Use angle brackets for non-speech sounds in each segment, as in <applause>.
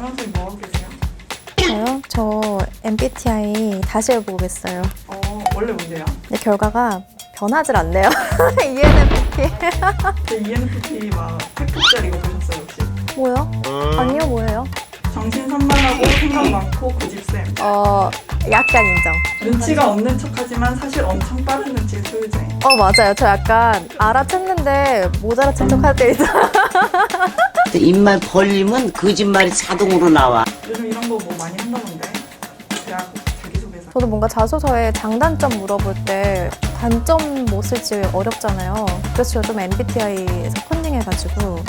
뭐 하고 계세요? 저요? 저 MBTI 다시 해보겠어요. 어, 원래 뭔데요? 근데 결과가 변하질 않네요. ENFP. 제 ENFP 막 팩트짜리 이거 보셨어요 혹시? 뭐요? 아니요, 뭐예요? 정신 산만하고 생각 많고 고집쌤 어, 약간 인정. 눈치가 없는 척하지만 사실 엄청 빠른 눈치의 소유자 어, 맞아요. 저 약간 알아챘는데 못 알아챈 척할 때 있어. <laughs> 입만 벌리면 거짓말이 자동으로 나와. 요즘 이런 거 뭐 많이 한다던데 대학 자기소개서 저도 뭔가 자소서에 장단점 물어볼 때 단점 뭐 쓸지 어렵잖아요. 그래서 저좀 MBTI에서 컨닝해가지고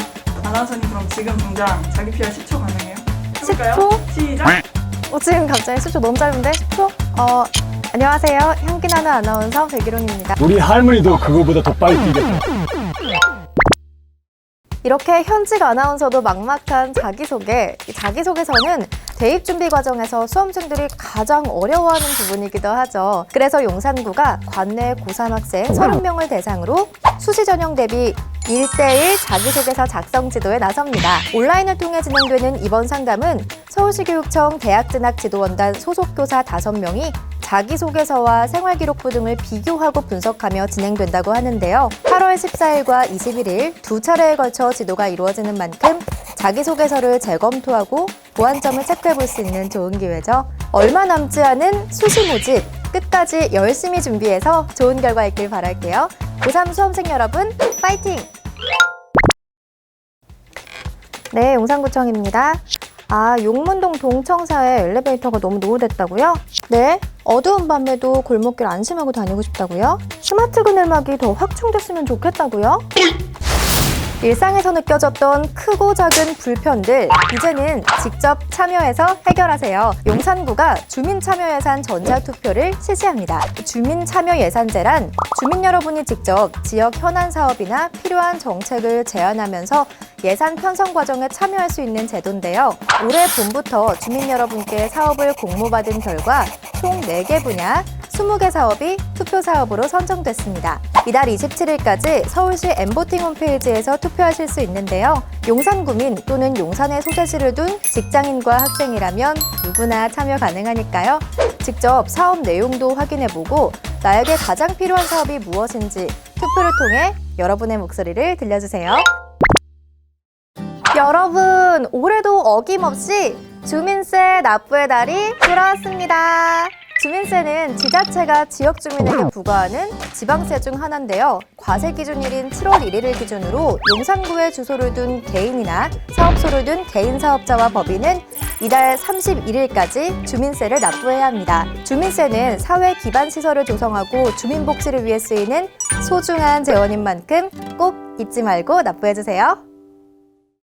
아나운서님 그럼 지금 당장 자기 PR 10초 가능해요? 해볼까요? 10초? 시작! 어, 지금 갑자기 10초 너무 짧은데? 10초? 어, 안녕하세요. 향기나는 아나운서 백일홍입니다. 우리 할머니도 그거보다 더 빨리 뛰겠다. 이렇게 현직 아나운서도 막막한 자기소개. 이 자기소개서는 대입 준비 과정에서 수험생들이 가장 어려워하는 부분이기도 하죠. 그래서 용산구가 관내 고3 학생 30명을 대상으로 수시 전형 대비 1대1 자기소개서 작성 지도에 나섭니다. 온라인을 통해 진행되는 이번 상담은 서울시교육청 대학진학지도원단 소속 교사 5명이 자기소개서와 생활기록부 등을 비교하고 분석하며 진행된다고 하는데요. 8월 14일과 21일 두 차례에 걸쳐 지도가 이루어지는 만큼 자기소개서를 재검토하고 보완점을 체크해 볼 수 있는 좋은 기회죠. 얼마 남지 않은 수시 모집 끝까지 열심히 준비해서 좋은 결과 있길 바랄게요. 고3 수험생 여러분, 파이팅! 네, 용산구청입니다. 아, 용문동 동청사에 엘리베이터가 너무 노후됐다고요? 네. 어두운 밤에도 골목길 안심하고 다니고 싶다고요? 스마트 그늘막이 더 확충됐으면 좋겠다고요? 일상에서 느껴졌던 크고 작은 불편들 이제는 직접 참여해서 해결하세요. 용산구가 주민참여예산 전자투표를 실시합니다. 주민참여예산제란 주민 여러분이 직접 지역 현안 사업이나 필요한 정책을 제안하면서 예산 편성 과정에 참여할 수 있는 제도인데요. 올해 봄부터 주민 여러분께 사업을 공모받은 결과 총 4개 분야 20개 사업이 투표 사업으로 선정됐습니다. 이달 27일까지 서울시 엠보팅 홈페이지에서 투표하실 수 있는데요. 용산구민 또는 용산에 소재지를 둔 직장인과 학생이라면 누구나 참여 가능하니까요. 직접 사업 내용도 확인해보고 나에게 가장 필요한 사업이 무엇인지 투표를 통해 여러분의 목소리를 들려주세요. 여러분, 올해도 어김없이 주민세 납부의 달이 돌아왔습니다. 주민세는 지자체가 지역 주민에게 부과하는 지방세 중 하나인데요. 과세 기준일인 7월 1일을 기준으로 용산구에 주소를 둔 개인이나 사업소를 둔 개인 사업자와 법인은 이달 31일까지 주민세를 납부해야 합니다. 주민세는 사회 기반 시설을 조성하고 주민 복지를 위해 쓰이는 소중한 재원인 만큼 꼭 잊지 말고 납부해 주세요.